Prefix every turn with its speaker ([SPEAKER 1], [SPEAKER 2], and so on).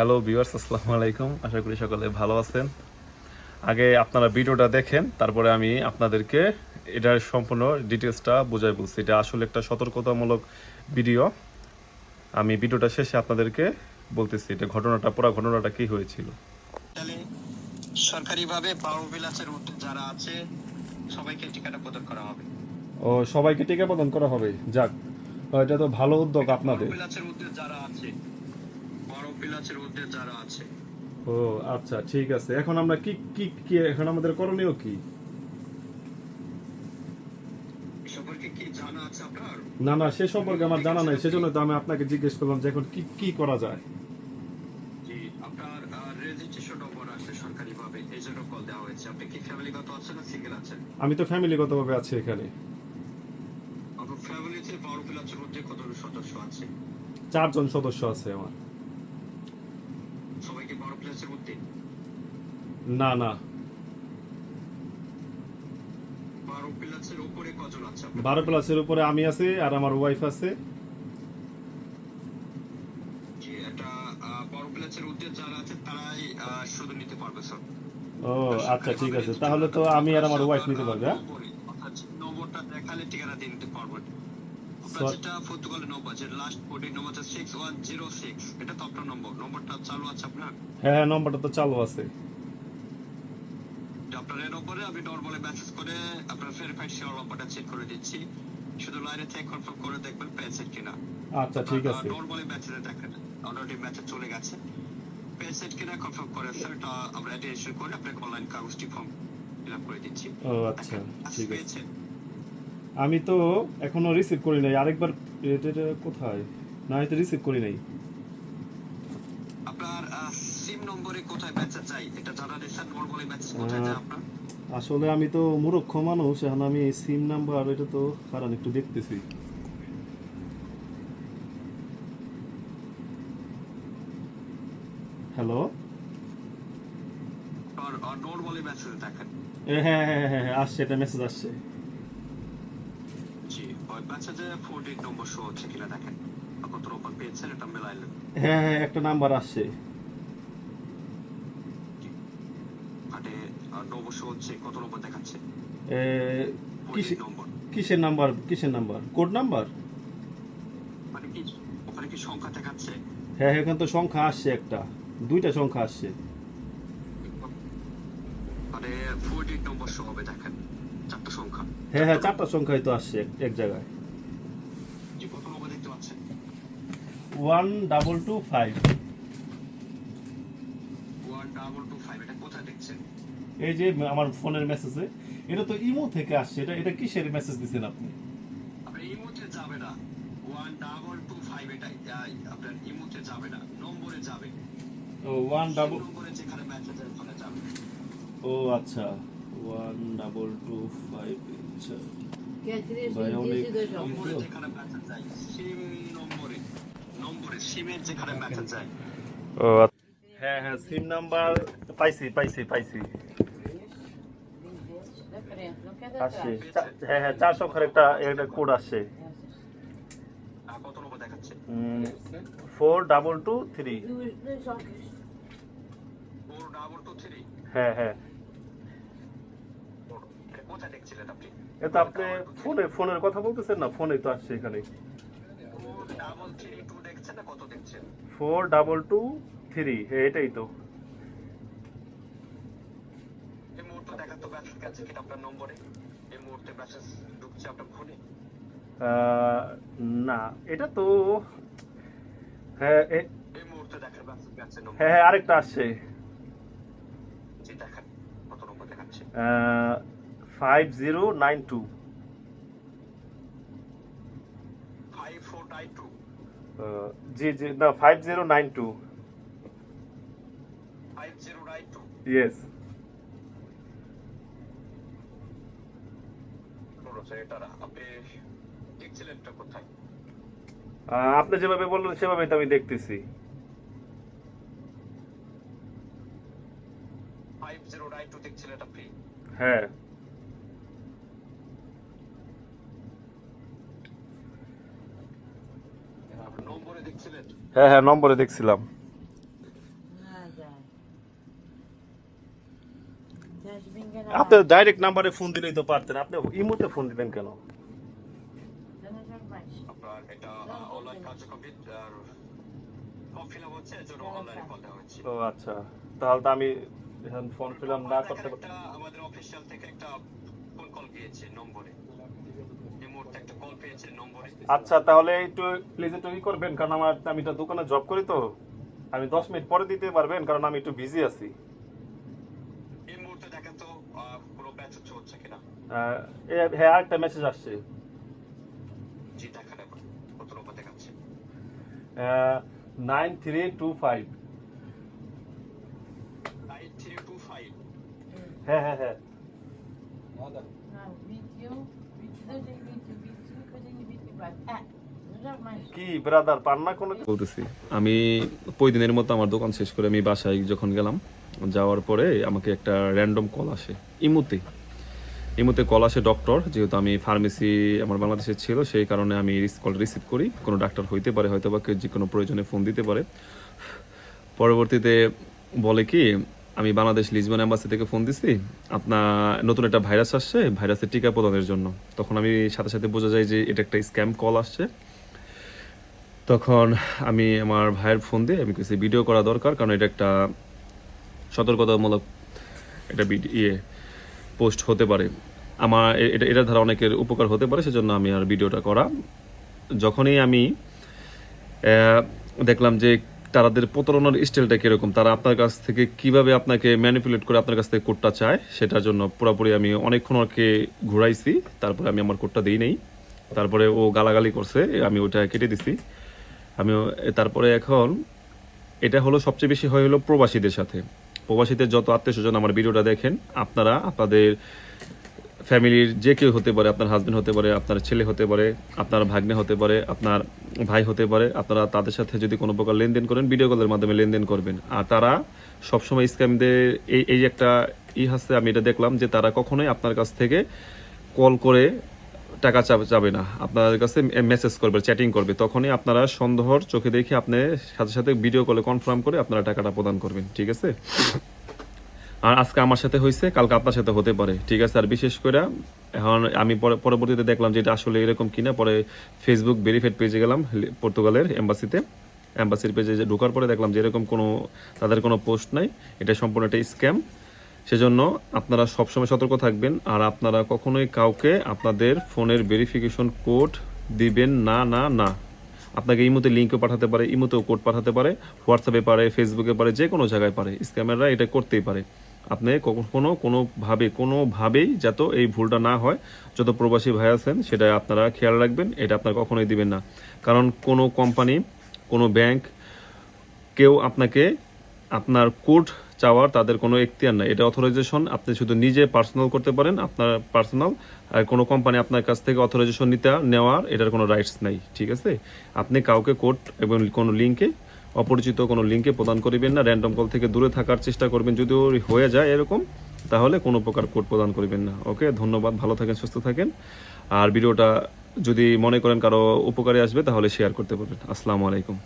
[SPEAKER 1] Hello viewers আসসালামু আলাইকুম। আশা করি সকলে ভালো আছেন। আগে আপনারা ভিডিওটা দেখেন তারপরে আমি আপনাদেরকে এটার সম্পূর্ণ ডিটেলসটা বোঝাই বলছি। এটা আসলে একটা সতর্কতামূলক ভিডিও। আমি ভিডিওটা শেষে আপনাদেরকে বলতেছি এটা ঘটনাটা পুরো ঘটনাটা কি হয়েছিল।
[SPEAKER 2] সরকারিভাবে বারো বিলাসের মধ্যে যারা আছে সবাইকে টিকাটা প্রদান করা হবে।
[SPEAKER 1] ও সবাইকে টিকা প্রদান করা হবে? যাক এটা তো ভালো উদ্যোগ আপনাদের।
[SPEAKER 2] যারা আছে মধ্যে যারা আছে।
[SPEAKER 1] ও আচ্ছা ঠিক আছে। এখন আমরা কি কি কি এখন আমাদের করণীয় কি? না না সে সম্পর্কে আমার জানা নাই। সেজন্য তো আমি আপনাকে জিজ্ঞেস করলাম যে এখন কি কি করা যায়?
[SPEAKER 2] ফ্যামিলিগত
[SPEAKER 1] আমি তো ফ্যামিলিগতভাবে আছি এখানে। চারজন সদস্য আছে আমার।
[SPEAKER 2] মধ্যে
[SPEAKER 1] না না।
[SPEAKER 2] বারো
[SPEAKER 1] প্লাসের উপরে আমি আছি আর আমার ওয়াইফ আছে।
[SPEAKER 2] পারবে
[SPEAKER 1] ও আচ্ছা ঠিক আছে। তাহলে তো আমি আর আমার ওয়াইফ নিতে পারবে হ্যাঁ?
[SPEAKER 2] নম্বরটা দেখালে ঠিকানা নিতে পারবেন আপনার
[SPEAKER 1] Sir-
[SPEAKER 2] যেটা পর্তুগালের নম্বর যে লাস্ট কোডের নম্বর হচ্ছে সিক্স ওয়ান জিরো সিক্স এটা তো আপনার নম্বর নম্বরটা চালু আছে আপনার?
[SPEAKER 1] হ্যাঁ হ্যাঁ নম্বরটা তো চালু আছে।
[SPEAKER 2] আপনার এই নম্বরে আমি নর্মালি মেসেজ করে আপনার ভেরিফাইড শেয়ার নম্বরটা চেক করে দিচ্ছি। শুধু লাইনে থেকে কনফার্ম করে দেখবেন পেয়েছেন কিনা।
[SPEAKER 1] আচ্ছা ঠিক আছে।
[SPEAKER 2] নর্মালি মেসেজে দেখেন অলরেডি মেসেজ চলে গেছে। পেয়েছেন কিনা কনফার্ম করে স্যার এটা আমরা করে আপনাকে অনলাইন কাগজটি ফর্ম ফিল আপ করে দিচ্ছি।
[SPEAKER 1] ও আচ্ছা ঠিক আছে। আমি তো এখনও রিসিভ করি নাই। আরেকবার কোথায়? না এটা রিসিভ করি নাই।
[SPEAKER 2] আপনার সিম নম্বরে কোথায় মেসেজ যায়? এটা জানা দিচ্ছেন নর্মালি মেসেজ কোথায় যায় আপনার?
[SPEAKER 1] আসলে আমি তো মূর্খ মানুষ এখন আমি সিম নাম্বার এটা তো কারণ একটু দেখতেছি। হ্যালো হ্যাঁ হ্যাঁ হ্যাঁ হ্যাঁ আসছে এটা মেসেজ আসছে।
[SPEAKER 2] ওই মেসেজে ফোর এইট নম্বর শো হচ্ছে কিনা দেখেন। কত নম্বর পেয়েছেন এটা মেলাইলেন।
[SPEAKER 1] হ্যাঁ হ্যাঁ একটা নাম্বার আসছে।
[SPEAKER 2] আটে নম্বর শো হচ্ছে কত নম্বর দেখাচ্ছে?
[SPEAKER 1] এ,
[SPEAKER 2] ফোর
[SPEAKER 1] কিসে-
[SPEAKER 2] এইট নম্বর
[SPEAKER 1] কিসের নাম্বার কিসের নাম্বার কোড নাম্বার
[SPEAKER 2] মানে কি ওখানে কি সংখ্যা দেখাচ্ছে?
[SPEAKER 1] হ্যাঁ হ্যাঁ এখানে তো সংখ্যা আসছে একটা। দুইটা সংখ্যা আসছে।
[SPEAKER 2] মানে ফোর নম্বর শো হবে দেখেন। চারটা সংখ্যা।
[SPEAKER 1] হ্যাঁ হ্যাঁ চারটা সংখ্যাই তো আসছে এক জায়গায়
[SPEAKER 2] যে কত নম্বর দেখতে পাচ্ছেন
[SPEAKER 1] one double two five
[SPEAKER 2] one double two five এটা কোথায় দেখছেন?
[SPEAKER 1] এই যে আমার ফোনের মেসেজে এটা তো ইমো থেকে আসছে এটা এটা কিসের মেসেজ দিচ্ছেন আপনি?
[SPEAKER 2] ইমোতে যাবে না। ওয়ান ডাবল টু ফাইভ এটা আপনার ইমোতে যাবে না নম্বরে যাবে।
[SPEAKER 1] ও ওয়ান ডাবল
[SPEAKER 2] নম্বরে যেখানে মেসেজ ওখানে যাবে।
[SPEAKER 1] ও আচ্ছা ওয়ান ডাবল টু ফাইভ আচ্ছা।
[SPEAKER 2] নম্বরে নম্বরে সিমের যেখানে মেসেজ যায়।
[SPEAKER 1] ও হ্যাঁ হ্যাঁ সিম নাম্বার পাইছি পাইছি পাইছি। আসছে। হ্যাঁ হ্যাঁ চার সংখ্যার একটা একটা কোড আসছে। ফোর ডাবল টু থ্রি হ্যাঁ হ্যাঁ। এটা আপনি? ফোনে ফোনের কথা বলতেছেন না ফোনে তো আসছে এখানে
[SPEAKER 2] ফোর ডাবল থ্রি টু দেখছেন না কত দেখছেন
[SPEAKER 1] ফোর ডাবল টু থ্রি হ্যাঁ এটাই তো। না এটা তো হ্যাঁ হ্যাঁ হ্যাঁ আরেকটা আসছে। Five zero nine two
[SPEAKER 2] five four nine two
[SPEAKER 1] জি জি না five zero nine two yes
[SPEAKER 2] আপনি
[SPEAKER 1] যেভাবে বললেন সেভাবে তো আমি দেখতেছি। হ্যাঁ। হ্যাঁ হ্যাঁ নম্বরে দেখছিলাম। আপনি ডাইরেক্ট নাম্বারে ফোন দিলেই তো পারতেন। আপনি ইমোতে ফোন দিলেন কেন?
[SPEAKER 2] হ্যাঁ, হ্যাঁ।
[SPEAKER 1] ও আচ্ছা। তাহলে তো আমি ফর্ম ফিল আপ না করতে
[SPEAKER 2] আমাদের অফিসিয়াল থেকে একটা ফোন কল গিয়েছে নম্বরে। মুহূর্তে একটা কল পেয়েছে নম্বরে।
[SPEAKER 1] আচ্ছা তাহলে একটু প্লিজ একটু ই করবেন কারণ আমার আমি তো দোকানে জব করি তো। আমি দশ মিনিট পরে দিতে পারবেন কারণ আমি একটু বিজি আছি।
[SPEAKER 2] এই মুহূর্তে দেখেন তো কোনো ব্যাচ হচ্ছে কিনা?
[SPEAKER 1] হ্যাঁ আরেকটা মেসেজ আসছে।
[SPEAKER 2] জি দেখেন কত রকম দেখাচ্ছে?
[SPEAKER 1] Nine three two five
[SPEAKER 2] nine three two five
[SPEAKER 1] হ্যাঁ হ্যাঁ হ্যাঁ। কি ব্রাদার পান না বলতেছি, আমি ওই দিনের মতো আমার দোকান শেষ করে আমি বাসায় যখন গেলাম, যাওয়ার পরে আমাকে একটা র্যান্ডম কল আসে। ইমুতে। ইমুতে কল আসে ডক্টর যেহেতু আমি ফার্মেসি আমার বাংলাদেশে ছিল, সেই কারণে আমি কল রিসিভ করি। কোনো ডাক্তার হইতে পারে হয়তো বা কেউ যে কোনো প্রয়োজনে ফোন দিতে পারে। পরবর্তীতে বলে কি আমি বাংলাদেশ লিজবন অ্যাম্বাসি থেকে ফোন দিছি আপনার নতুন একটা ভাইরাস আসছে, ভাইরাসের টিকা প্রদানের জন্য। তখন আমি সাথে সাথে বোঝা যায় যে এটা একটা স্ক্যাম কল আসছে। তখন আমি আমার ভাইয়ের ফোন দিয়ে আমি কিছু ভিডিও করা দরকার, কারণ এটা একটা সতর্কতামূলক ভিডিও ইয়ে পোস্ট হতে পারে। আমার এটা, এটার দ্বারা অনেকের উপকার হতে পারে, সেজন্য আমি আর ভিডিওটা করা। যখনই আমি দেখলাম যে তাদের প্রতারণার স্টাইলটা কীরকম? তারা আপনার কাছ থেকে কীভাবে আপনাকে ম্যানিপুলেট করে আপনার কাছ থেকে কোডটা চায়? সেটার জন্য পুরোপুরি আমি অনেকক্ষণ ওকে ঘুরাইছি। তারপরে আমি আমার কোডটা দিই নেই। তারপরে ও গালাগালি করছে, আমি ওটা কেটে দিছি। আমি তারপরে এখন এটা হলো সবচেয়ে বেশি হয় হলো প্রবাসীদের সাথে। প্রবাসীদের যত আত্মীয় স্বজন আমার ভিডিওটা দেখেন, আপনারা আপনাদের ফ্যামিলির যে কেউ হতে পারে, আপনার হাজব্যান্ড হতে পারে, আপনার ছেলে হতে পারে, আপনার ভাগ্নে হতে পারে, আপনার ভাই হতে পারে, আপনারা তাদের সাথে যদি কোনো প্রকার লেনদেন করেন ভিডিও কলের মাধ্যমে লেনদেন করবেন। আর তারা সবসময় স্ক্যামদের এই এই একটা ই হাসতে আমি এটা দেখলাম যে তারা কখনোই আপনার কাছ থেকে কল করে টাকা যাবে না। আপনাদের কাছে মেসেজ করবে চ্যাটিং করবে। তখনই আপনারা সন্দেহর চোখে দেখে আপনি সাথে সাথে ভিডিও কলে কনফার্ম করে আপনারা টাকাটা প্রদান করবেন। ঠিক আছে? আর আজকে আমার সাথে হয়েছে, কালকে আপনার সাথে হতে পারে। ঠিক আছে, আর বিশেষ করে এখন আমি পরবর্তীতে দেখলাম যে এটা আসলে এরকম কিনা, পরে ফেসবুক ভেরিফাইড পেজে গেলাম পর্তুগালের এম্বাসিতে এম্বাসির পেজে ঢোকার পরে দেখলাম যে এরকম কোনো তাদের কোনো পোস্ট নাই, এটা সম্পূর্ণ একটা স্ক্যাম সেজন্য আপনারা সবসময় সতর্ক থাকবেন, আর আপনারা কখনোই কাউকে আপনাদের ফোনের ভেরিফিকেশন কোড দিবেন না না না। আপনাকে ইমোতে লিঙ্কও পাঠাতে পারে ইমোতেও কোড পাঠাতে পারে হোয়াটসঅ্যাপে পারে ফেসবুকে পারে যে কোনো জায়গায় পারে। স্ক্যামাররা এটা করতেই পারে। আপনি কখনো কোনোভাবে, কোনোভাবেই যাতে এই ভুলটা না হয়, যত প্রবাসী ভাই আছেন, সেটা আপনারা খেয়াল রাখবেন, এটা আপনারা কখনোই দিবেন না। কারণ কোনো কোম্পানি, কোনো ব্যাংক, কেউ আপনাকে, আপনার কোড চাওয়ার তাদের কোনো এখতিয়ার নাই। এটা অথরাইজেশন আপনি শুধু নিজে পার্সোনাল করতে পারেন, আপনার পার্সোনাল আর কোনো কোম্পানি আপনার কাছ থেকে অথরাইজেশন নিতে, নেওয়ার এটার কোনো রাইটস নাই, ঠিক আছে? আপনি কাউকে কোড এবং কোনো লিঙ্কে অপরিচিত কোনো লিঙ্কে প্রদান করিবেন না। র্যান্ডম কল থেকে দূরে থাকার চেষ্টা করবেন। যদি ওর হয়ে যায় এরকম, তাহলে কোনো প্রকার কোড প্রদান করবেন না। ওকে? ধন্যবাদ। ভালো থাকেন, সুস্থ থাকেন। আর ভিডিওটা যদি মনে করেন কারও উপকারে আসবে, তাহলে শেয়ার করতে পারবেন আসসালামু আলাইকুম।